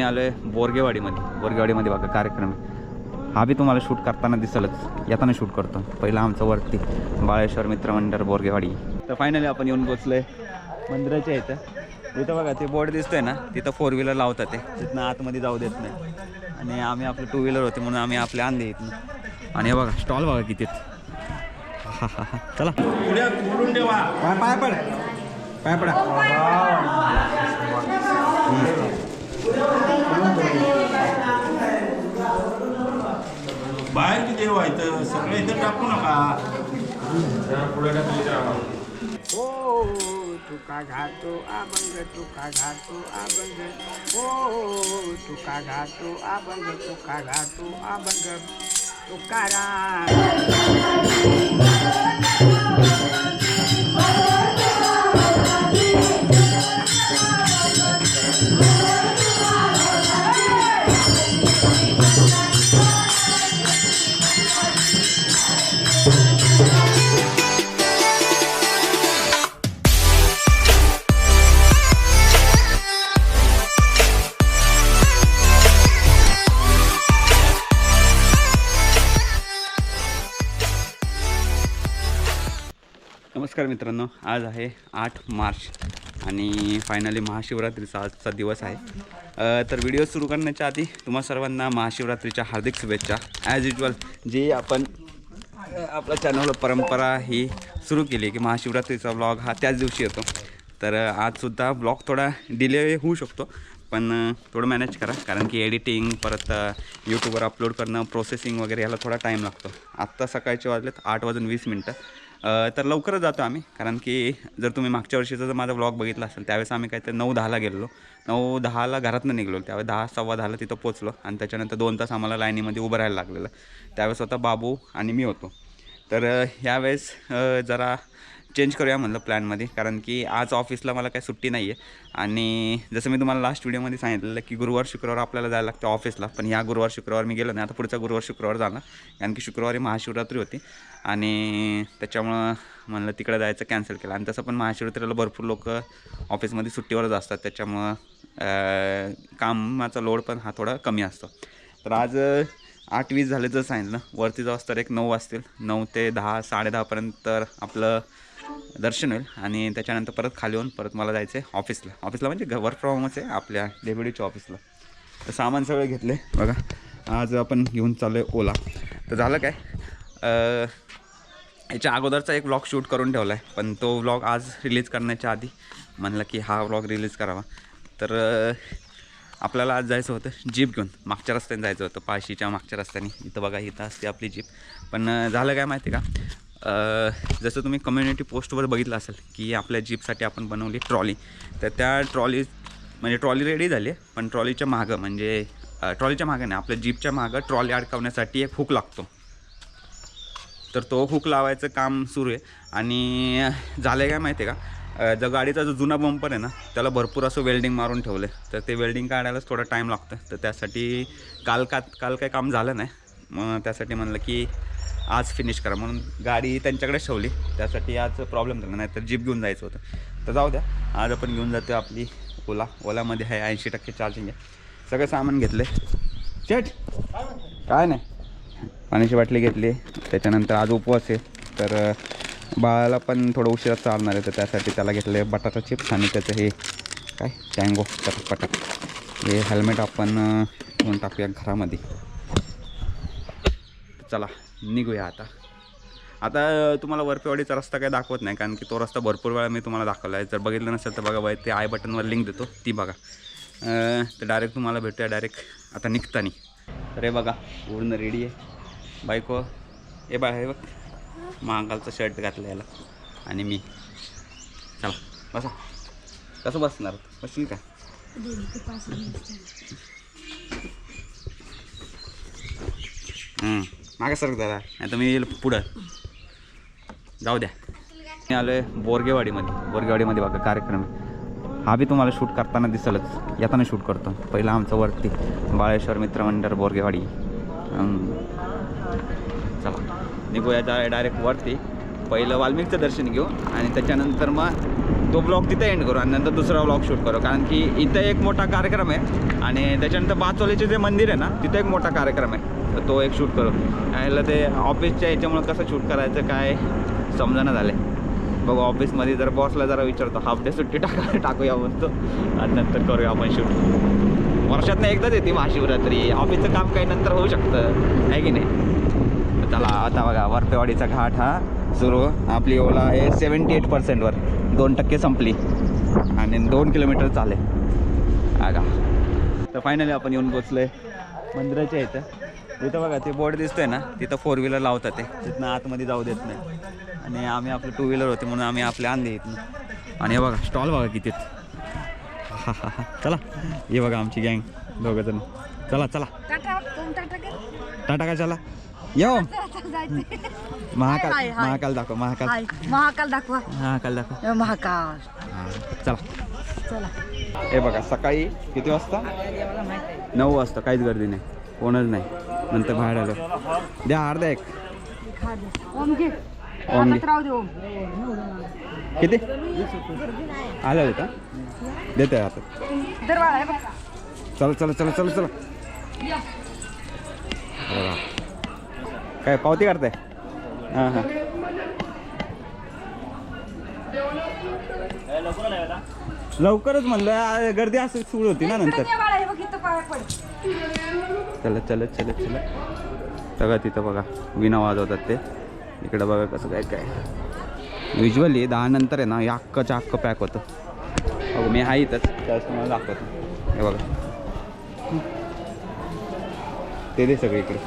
मी आलो आहे बोरगेवाडीमध्ये. बोरगेवाडीमध्ये बघा कार्यक्रम आहे. हा बी तुम्हाला शूट करताना दिसलच. येताना शूट करतो. पहिला आमचं वरती बाळेश्वर मित्रमंडळ बोरगेवाडी. तर फायनली आपण येऊन पोचलो आहे मंदिराच्या इथं. इथं बघा ते बोर्ड दिसतोय ना तिथं फोर व्हीलर लावतात ते. तिथनं आतमध्ये जाऊ देत नाही. आणि आम्ही आपलं टू व्हीलर होते म्हणून आम्ही आपले आणले इथनं आणि हे बघा स्टॉल बघा किती हा हा हा. चला. पाय पड. पाय पडा. किती व्हायचं सगळं इथं टाकू नका. ओ तुका घातो अभंग तुका घातो अभंग. ओ तुका घातो अभंग तुका घातो अभंग. तुकाराम. मित्रांनो आज आहे आठ मार्च आणि फायनली महाशिवरात्रीचा आजचा दिवस आहे. तर व्हिडिओ सुरू करण्याच्या आधी तुम्हा सर्वांना महाशिवरात्रीच्या हार्दिक शुभेच्छा. ॲज युजल जी आपण आपल्या चॅनलवर परंपरा ही सुरू केली की महाशिवरात्रीचा ब्लॉग हा त्याच दिवशी येतो. तर आजसुद्धा ब्लॉग थोडा डिले होऊ शकतो पण थोडं मॅनेज करा. कारण की एडिटिंग परत यूट्यूबवर अपलोड करणं प्रोसेसिंग वगैरे याला थोडा टाईम लागतो. आत्ता सकाळचे वाजलेत आठ वाजून वीस मिनटं. तर लवकरच जातो आम्ही कारण की जर तुम्ही मागच्या वर्षीचा जर माझा ब्लॉग बघितला असेल त्यावेळेस आम्ही काहीतरी नऊ दहाला गेलेलो. नऊ दहाला घरातनं निघलो त्यावेळेस दहा सव्वा दहाला तिथं पोचलो आणि त्याच्यानंतर दोन तास आम्हाला लाईनीमध्ये उभं राहायला लागलेलं. त्यावेळेस होता बाबू आणि मी होतो. तर ह्यावेळेस जरा चेंज करूया म्हणलं प्लॅनमध्ये कारण की आज ऑफिसला मला काही सुट्टी नाही आहे आणि जसं मी तुम्हाला लास्ट व्हिडिओमध्ये सांगितलेलं की गुरुवार शुक्रवार आपल्याला जायला लागतं ऑफिसला पण या गुरुवार शुक्रवार मी गेलो नाही. आता पुढचा गुरुवार शुक्रवार जाणार. कारण की शुक्रवारी महाशिवरात्री होती. आणि त्याच्यामुळं म्हणलं तिकडे जायचं कॅन्सल केलं. आणि तसं पण महाशिवरात्रीला भरपूर लोक ऑफिसमध्ये सुट्टीवरच असतात. त्याच्यामुळं कामाचा लोड पण हा थोडा कमी असतो. तर आज आठ वीस झाले जर सांगितलं वरती जाऊस तर एक नऊ वाजतील. नऊ ते दहा साडेदहापर्यंत आपलं दर्शन होईल. आणि त्याच्यानंतर परत खाली येऊन परत मला जायचं आहे ऑफिसला. ऑफिसला म्हणजे वर्क फ्रॉम होमच आहे आपल्या डेब्युटीच्या ऑफिसला. तर सामान सगळे घेतले बघा. आज आपण घेऊन चाललो आहे ओला. तर झालं काय? याच्या अगोदरचा एक व्लॉग शूट करून ठेवला आहे पण तो व्लॉग आज रिलीज करण्याच्या आधी. म्हणलं की हा व्लॉग रिलीज करावा. तर आपल्याला आज जायचं होतं जीप घेऊन. मागच्या रस्त्याने जायचं होतं पाळशीच्या मागच्या रस्त्याने. इथं बघा इथं असते आपली जीप. पण झालं काय माहिती का? जसं तुम्ही कम्युनिटी पोस्टवर बघितलं असेल की आपल्या जीपसाठी आपण बनवली ट्रॉली. तर त्या ट्रॉली म्हणजे ट्रॉली रेडी झाली आहे पण ट्रॉलीच्या मागं म्हणजे ट्रॉलीच्या मागं नाही आपल्या जीपच्या मागं ट्रॉली अडकवण्यासाठी एक हुक लागतो. तर तो हुक लावायचं काम सुरू आहे. आणि झालं आहे काय माहिती आहे का? अं, जो गाडीचा जो जुना बंपर आहे ना त्याला भरपूर असं वेल्डिंग मारून ठेवलं आहे तर ते वेल्डिंग काढायलाच थोडा टाईम लागतं तर त्यासाठी काल का काल काही काम झालं नाही. मग त्यासाठी म्हणलं की आज फिनिश करा. म्हणून गाडी त्यांच्याकडे ठेवली. त्यासाठी आज प्रॉब्लेम झाला. नाही तर जीप घेऊन जायचं होतं. तर जाऊ द्या. आज आपण घेऊन जातो आपली ओला. ओलामध्ये आहे ऐंशी टक्के चार्जिंग आहे. सगळं सामान घेतलं चेट काय नाही. पाण्याची बाटली घेतली. त्याच्यानंतर आज उपवास आहे. तर बाळाला पण थोडं उशिरा चालणार आहे तर त्यासाठी त्याला घेतलं आहे बटाटा चिप्स आणि त्याचं हे काय? टँगो चटपटा. हे हेल्मेट आपण घेऊन टाकूया घरामध्ये. चला निघूया आता. आता तुम्हाला वरपेवाडीचा रस्ता काही दाखवत नाही कारण की तो रस्ता भरपूर वेळा मी तुम्हाला दाखवला आहे जर बघितलं नसेल तर बघा बाई ते आय बटनवर लिंक देतो ती बघा. तर डायरेक्ट तुम्हाला भेटूया डायरेक्ट आता निघताना. तर हे बघा पूर्ण रेडी आहे. बायको हे बाय हे बघ. महागालचा शर्ट घातला याला आणि मी. चला बसा. कसं बसणार? बसशील का? हं, सर दादा नाही तर मी येईल पुढं. जाऊ द्या. मी आलो आहे बोरगेवाडीमध्ये. बोरगेवाडीमध्ये बघा कार्यक्रम हा बी तुम्हाला शूट करताना दिसलच. येताना शूट करतो. पहिला आमचं वरती बाळेश्वर मित्रमंडळ बोरगेवाडी. निघूया जा डायरेक्ट वरती. पहिलं वाल्मिकचं दर्शन घेऊ आणि त्याच्यानंतर मग तो ब्लॉग तिथे एंड करू आणि नंतर दुसरा ब्लॉग शूट करू. कारण की इथं एक मोठा कार्यक्रम आहे आणि त्याच्यानंतर बाचोलीचे जे मंदिर आहे ना तिथं एक मोठा कार्यक्रम आहे. तर तो एक शूट करू. याला ते ऑफिसच्या याच्यामुळं कसं शूट करायचं काय समजणं झालं बघू ऑफिसमध्ये जर बॉसला जरा विचारतो हाफ डे सुट्टी टाका टाकूया म्हणतो. आणि नंतर करूया आपण शूट वर्षातनं एकदाच येते महाशिवरात्री. ऑफिसचं काम काही नंतर होऊ शकतं. आहे की नाही? चला आता बघा वरपेवाडीचा घाट हा सुरू. आपली ओला आहे सेवन्टी एट पर्सेंटवर दोन टक्के संपली. आणि दोन किलोमीटर चाले आगा. तर फायनली आपण येऊन पोचलो आहे मंदिराच्या इथं. इथं बघा ते बोर्ड दिसतोय ना तिथं फोर व्हीलर लावतात ते. तिथनं आतमध्ये जाऊ देत नाही. आणि आम्ही आपलं टू व्हीलर होते म्हणून आम्ही आपले आणले इथनं. आणि हे बघा स्टॉल बघा किती. हा हा हा चला हे बघा आमची गँग दोघं जण. चला चला. टाटा का चला येऊ जायचं. महाकाल हाय, हाय. महाकाल दाखव महाकाल. हाय महाकाल दाखवा. महाकाल दाखव. महाकाल. हा, चला. चला. हे बघा सकाळी किती वाजता? नऊ वाजता काहीच गर्दी नाही. कोणच नाही. नंतर बाहेर आलो. द्या अर्धा एक. खा दे. ओम घे. ओम घे. हातात राहू दे ओम. किती? आलं होता देते आता. दर बाळा हे बघ. चला चला चला चला चला. बघा. काय पावती काढताय? हां हां. लवकरच म्हणलं गर्दी असं सुरू होती ना नंतर. चला चला चला चला. सगळं तिथं बघा विना वाजवतात ते. इकडं बघा कसं काय काय. युजली दहा नंतर आहे ना हे अख्खच्या अख्खं पॅक होतं. बघू मी आहे इथंच त्यावेळेस तुम्हाला दाखवतो. हे बघा. ते दे सगळे इकडे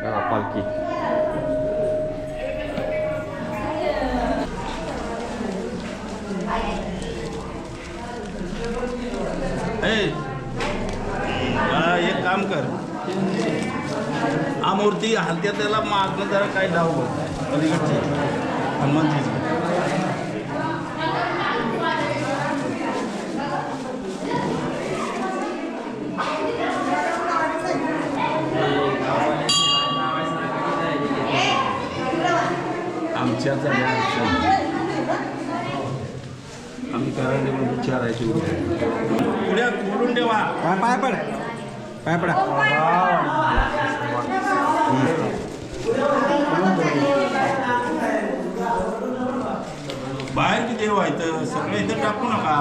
बघा पालखी ए, मला एक काम कर हा मूर्ती हलत्या त्याला मागणं जरा काय डाव बघ पलीकडची हनुमानजीची आमच्या सगळ्या अडचणी आम्ही करायला म्हणून विचारायची पुढ्या खोलून ठेवा. पाय पड. पाय पडा. बाहेर किती देव आहेत सगळे इथं टाकू नका.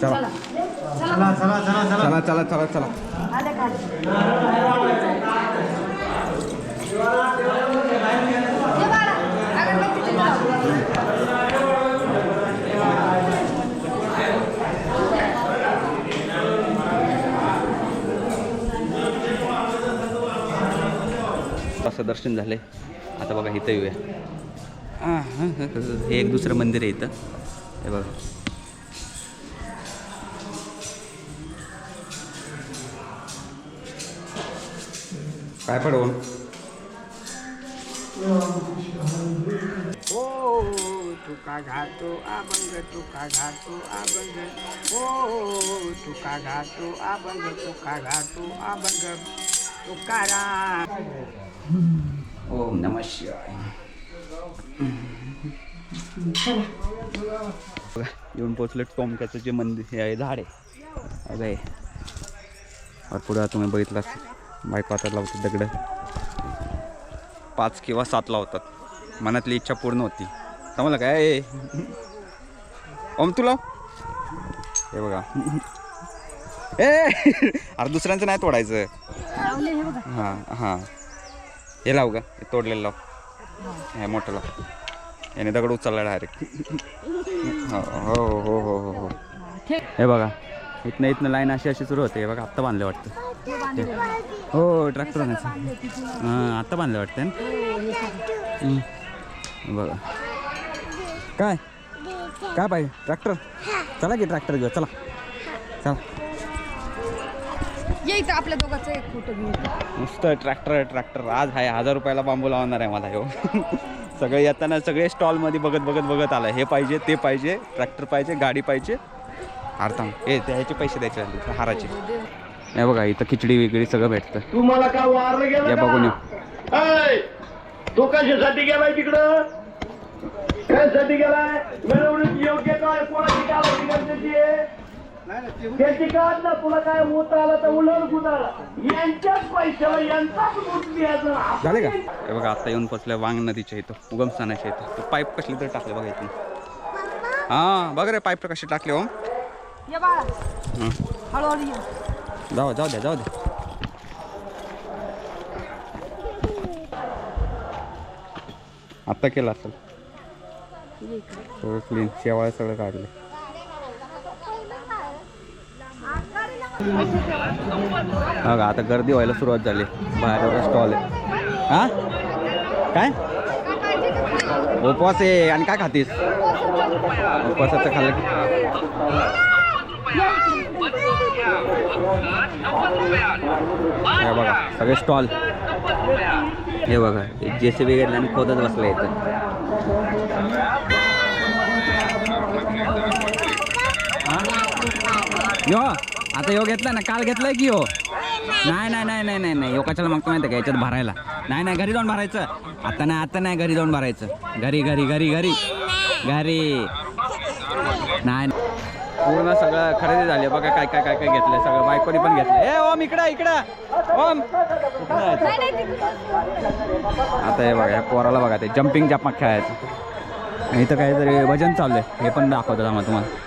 चला चला. चला. चला चला चला चला. आले का ये बाळा अगरबत्ती तिथं लाव. असं दर्शन झाले आता बघा इथं येऊया. हं, हं, हं. हे एक दुसरं मंदिर आहे इथं. हे बघा. काय पडवून? ओ तुका घातो अभंग तुका घातो अभंग. ओ तुका घातो अभंग तुका घातो अभंग. तुकाराम ओम नम शिवाय. येऊन पोचलं टोमक्याचं जे मंदिर हे आहे झाड आहे. अगं. और पुढं तुम्ही बघितलं बायको आता लावतात दगड. पाच किंवा सात लावतात. मनातली इच्छा पूर्ण होती. समजलं काय? ओम तू लाव. हे बघा. ए अरे दुसऱ्यांचं नाही तोडायचं. हां हां. हे लाव का हे तोडलेलं लाव. हे मोठं लाव. याने दगड उचलला डायरेक्ट हो हो हो हो हो हो. हे बघा इथनं इथनं लाईन अशी अशी सुरू होते. हे बघा आत्ता बांधले वाटतं. हो ट्रॅक्टर आणायचं. हां आत्ता बांधले वाटतं बघा. काय? काय पाहिजे? ट्रॅक्टर चला की ट्रॅक्टर घेऊ चला. चला. इथं आपल्या दोघांचा एक फोटो घेऊन नुसतं ट्रॅक्टर ट्रॅक्टर आज आहे हजार रुपयाला बांबू लावणार आहे मला हो सगळे येताना सगळे स्टॉलमध्ये बघत बघत बघत आलं. हे पाहिजे ते पाहिजे ट्रॅक्टर पाहिजे गाडी पाहिजे. अर्थांग हे त्याचे पैसे द्यायचे आहेत, हाराचे. हे बघा इथं खिचडी वेगळी सगळं भेटतं. तुम्हाला का वारलं गेलं या बघून तो कशासाठी गेलाय तिकडं? कशासाठी गेलाय? मिरवणूक योग्य काय? कोणाची काळजी गरजेची आहे त्याची काढ ना तुला काय मूत आला तर उलट गुदाला यांच्याच पैशाला यांचाच मूत द्यायचं झाले का? हे बघा आता येऊन पोचलं वांग नदीच्या इथं उगमस्थानाच्या इथं. तो पाईप कसली तरी टाकले बघा इथून. हां बघ रे पाईप कशी टाकले हो. ये बाळा. हं. हळूहळू ये. जाऊ जाऊ द्या जाऊ द्या. आत्ता केलं असेल. सगळं क्लीन शेवाळ सगळं काढलं. बघा आता गर्दी व्हायला सुरुवात झाली. बाहेर स्टॉल आहे. हा? काय? उपवास आहे. आणि काय खातीस? उपवासाचं खाल्लं हे बघा सगळे स्टॉल हे बघा जे सी बी घेतलं आणि खोदत बसलं इथं. यो. आता यो घेतला ना काल घेतलाय की यो नाही नाही नाही नाही नाही नाही यो कशाला मागतो माहिती का? याच्यात भरायला. नाही नाही घरी जाऊन भरायचं. आता नाही आता नाही घरी जाऊन भरायचं. घरी घरी घरी घरी. घरी. नाही पूर्ण सगळं खरेदी झाली. बघा काय काय काय काय घेतलंय. सगळं बायकोनी पण घेतलं ए ओम इकडं इकडं. ओम? आता हे बघा या पोराला बघा ते जम्पिंग जपाक खेळायचं. इथं काहीतरी भजन चाललंय. हे पण दाखवतो आम्हाला तुम्हाला.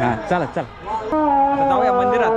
हां चला चला. आता जाऊया मंदिरात.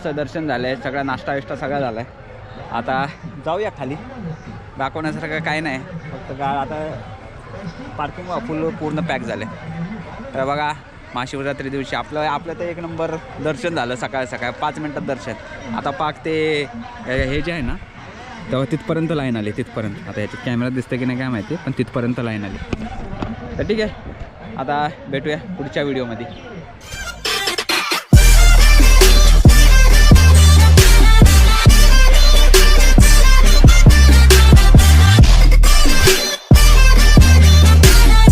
मस्त दर्शन झालं आहे सगळा नाश्ता विष्टा सगळा झाला आहे आता जाऊया खाली. दाखवण्यासारखं काय नाही. फक्त का आता पार्किंग फुल पूर्ण पॅक झालं. आहे तर बघा महाशिवरात्री दिवशी आपलं आपलं तर एक नंबर दर्शन झालं सकाळ सकाळ. पाच मिनटात दर्शन. आता पाक ते हे जे आहे ना तेव्हा तिथपर्यंत लाईन आली तिथपर्यंत. आता याच्यात कॅमेरा दिसतं की नाही काय माहिती पण तिथपर्यंत लाईन आली. तर ठीक आहे. आता भेटूया पुढच्या व्हिडिओमध्ये